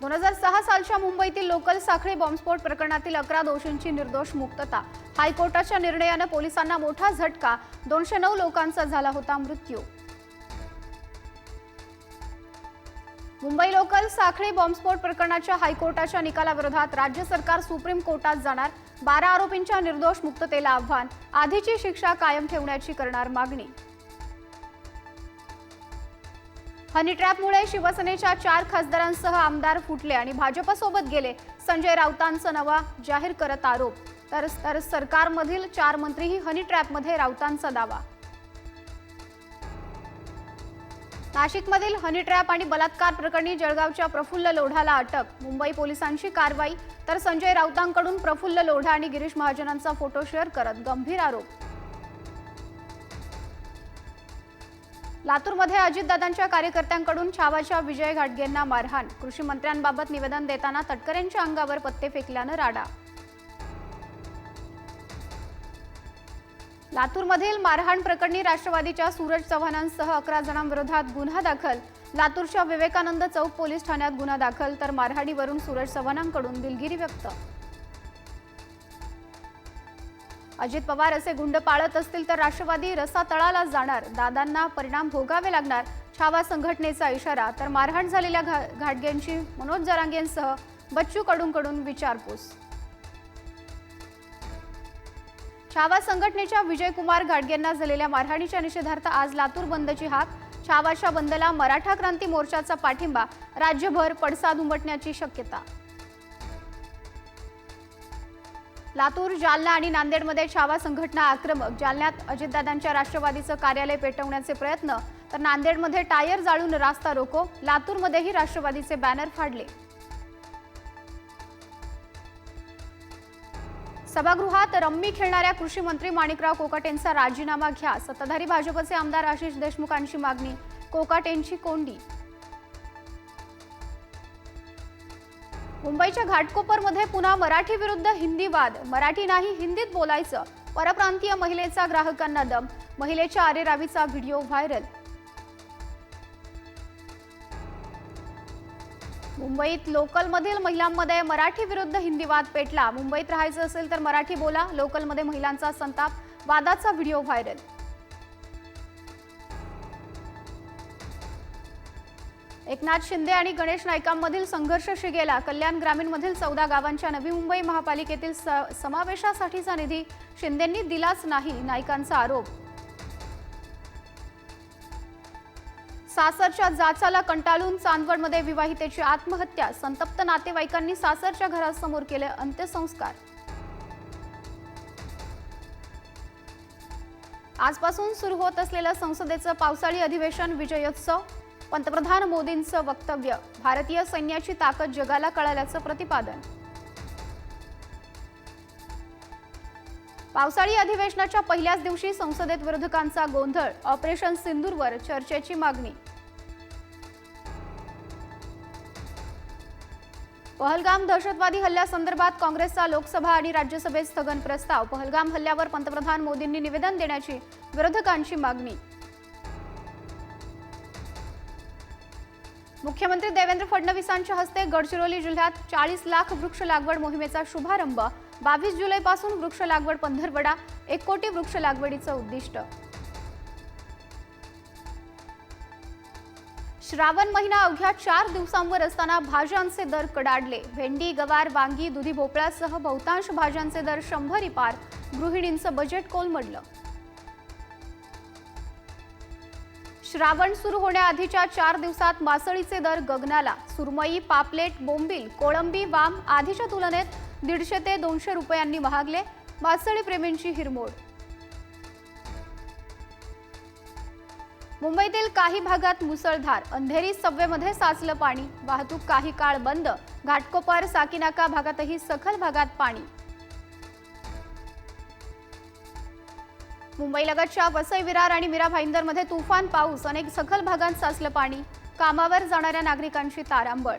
दोन हजार सहा सालच्या मुंबईतील लोकल साखळी बॉम्बस्फोट प्रकरणातील अकरा दोषींची निर्दोष मुक्तता. हायकोर्टाच्या निर्णयानं पोलिसांना मोठा झटका. दोनशे नऊ लोकांचा झाला होता मृत्यू. मुंबई लोकल साखळी बॉम्बस्फोट प्रकरणाच्या हायकोर्टाच्या निकालाविरोधात राज्य सरकार सुप्रीम कोर्टात जाणार. बारा आरोपींच्या निर्दोष मुक्ततेला आव्हान. आधीची शिक्षा कायम ठेवण्याची करणार मागणी. हनी ट्रॅपमुळे शिवसेनेच्या चार खासदारांसह आमदार फुटले आणि भाजपसोबत गेले. संजय राऊतांचा नवा जाहीर करत आरोप. तर तर सरकारमधील चार मंत्रीही हनी ट्रॅपमध्ये राऊतांचा दावा. नाशिकमधील हनी ट्रॅप आणि बलात्कार प्रकरणी जळगावच्या प्रफुल्ल लोढाला अटक. मुंबई पोलिसांची कारवाई. तर संजय राऊतांकडून प्रफुल्ल लोढा आणि गिरीश महाजनांचा फोटो शेअर करत गंभीर आरोप. लातूरमध्ये अजितदादांच्या कार्यकर्त्यांकडून छावाच्या विजय घाटगेंना मारहाण. कृषी मंत्र्यांबाबत निवेदन देताना तटकरेंच्या अंगावर पत्ते फेकल्यानं राडा. लातूरमधील मारहाण प्रकरणी राष्ट्रवादीच्या सूरज चव्हाणांसह अकरा जणांविरोधात गुन्हा दाखल. लातूरच्या विवेकानंद चौक पोलीस ठाण्यात गुन्हा दाखल तर मारहाणीवरून सूरज चव्हाणांकडून दिलगिरी व्यक्त. अजित पवार असे गुंड पाळत असतील तर राष्ट्रवादी रसातळाला जाणार. दादांना परिणाम भोगावे लागणार. छावा संघटनेचा इशारा. तर मारहाण झालेल्या घा घाटग्यांची मनोज जरांगेंसह बच्चू कडूंकडून विचारपूस. छावा संघटनेच्या विजयकुमार घाटगेंना झालेल्या मारहाणीच्या निषेधार्थ आज लातूर बंदची हाक. छावाच्या बंदला मराठा क्रांती मोर्चाचा पाठिंबा. राज्यभर पडसाद उमटण्याची शक्यता. लातूर जालना आणि नांदेडमध्ये छावा संघटना आक्रमक जालन्यात अजितदादांच्या राष्ट्रवादीचं कार्यालय पेटवण्याचे प्रयत्न तर नांदेडमध्ये टायर जाळून रास्ता रोको लातूरमध्येही राष्ट्रवादीचे बॅनर फाडले. सभागृहात रम्मी खेळणाऱ्या कृषी मंत्री माणिकराव कोकाटेंचा राजीनामा घ्या सत्ताधारी भाजपचे आमदार आशिष देशमुखांची मागणी कोकाटेंची कोंडी मुंबईच्या घाटकोपरमध्ये पुन्हा मराठी विरुद्ध हिंदी वाद. मराठी नाही हिंदीत बोलायचं. परप्रांतीय महिलेचा ग्राहकांना दम. महिलेच्या आरेरावीचा व्हिडिओ व्हायरल. मुंबईत लोकलमधील महिलांमध्ये मराठी विरुद्ध हिंदी वाद पेटला. मुंबईत राहायचं असेल तर मराठी बोला. लोकलमध्ये महिलांचा संताप. वादाचा व्हिडिओ व्हायरल. एकनाथ शिंदे आणि गणेश नाईकांमधील संघर्ष शिगेला कल्याण ग्रामीणमधील चौदा गावांच्या नवी मुंबई महापालिकेतील स- समावेशासाठीचा निधी शिंदेंनी दिलाच नाही नाईकांचा आरोप. सासरच्या जाचाला कंटाळून चांदवडमध्ये विवाहितेची आत्महत्या संतप्त नातेवाईकांनी सासरच्या घरासमोर केले अंत्यसंस्कार. आजपासून सुरू होत असलेलं संसदेचं पावसाळी अधिवेशन विजयोत्सव पंतप्रधान मोदींचं वक्तव्य भारतीय सैन्याची ताकद जगाला कळाल्याचं प्रतिपादन. पावसाळी अधिवेशनाच्या पहिल्याच दिवशी संसदेत विरोधकांचा गोंधळ ऑपरेशन सिंदूरवर चर्चेची मागणी. पहलगाम दहशतवादी हल्ल्यासंदर्भात काँग्रेसचा लोकसभा आणि राज्यसभेत स्थगन प्रस्ताव पहलगाम हल्ल्यावर पंतप्रधान मोदींनी निवेदन देण्याची विरोधकांची मागणी. मुख्यमंत्री देवेंद्र फडणवीसांच्या हस्ते गडचिरोली जिल्ह्यात चाळीस लाख वृक्ष लागवड मोहिमेचा शुभारंभ. बावीस जुलैपासून वृक्ष लागवड पंधरवडा एक कोटी वृक्ष लागवडीचं उद्दिष्ट. श्रावण महिना अवघ्या चार दिवसांवर असताना भाज्यांचे दर कडाडले. भेंडी गवार वांगी दुधी भोपळ्यासह बहुतांश भाज्यांचे दर शंभरी पार. गृहिणींचं बजेट कोलमडलं. श्रावण सुरू होण्याआधीच्या चार दिवसात मासळीचे दर गगनाला. सुरमई पापलेट बोंबील कोळंबी वाम आधीच्या तुलनेत दीडशे ते दोनशे रुपयांनी महागले. मासळी प्रेमींची हिरमोड. मुंबईतील काही भागात मुसळधार. अंधेरी सव्वेमध्ये साचलं पाणी. वाहतूक काही काळ बंद. घाटकोपर साकीनाका भागातही सखल भागात पाणी. मुंबईलगतच्या वसई विरार आणि मीरा भाईंदरमध्ये तुफान पाऊस अनेक सखल भागात साचलं पाणी. कामावर जाणाऱ्या नागरिकांची तारांबळ.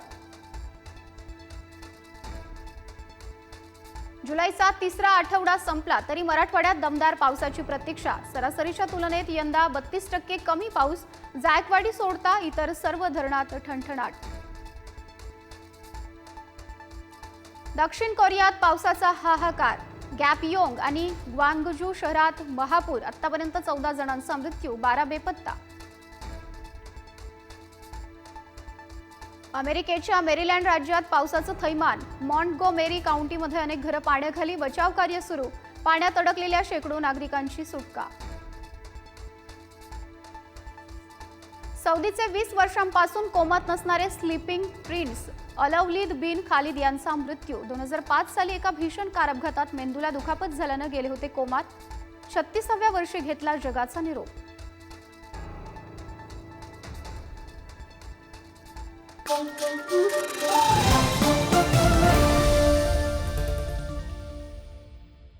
जुलैचा तिसरा आठवडा संपला तरी मराठवाड्यात दमदार पावसाची प्रतीक्षा. सरासरीच्या तुलनेत यंदा बत्तीस टक्के कमी पाऊस जायकवाडी सोडता इतर सर्व धरणात ठणठणाट. दक्षिण कोरियात पावसाचा हाहाकार. गॅपयोंग आणि ग्वांगजू शहरात महापूर आतापर्यंत चौदा जणांचा मृत्यू बारा बेपत्ता. अमेरिकेच्या मेरीलँड राज्यात पावसाचं थैमान. मॉन्टगोमेरी काउंटीमध्ये अनेक घरं पाण्याखाली बचाव कार्य सुरू. पाण्यात अडकलेल्या शेकडो नागरिकांची सुटका. सौदीचे वीस वर्षांपासून कोमात नसणारे sleeping prince Alwaleed bin Khalid यांचा मृत्यू. दोन हजार पाच साली एका भीषण कार अपघातात मेंदूला दुखापत झाल्यानं गेले होते कोमात. छत्तीसाव्या वर्षी घेतला जगाचा निरोप.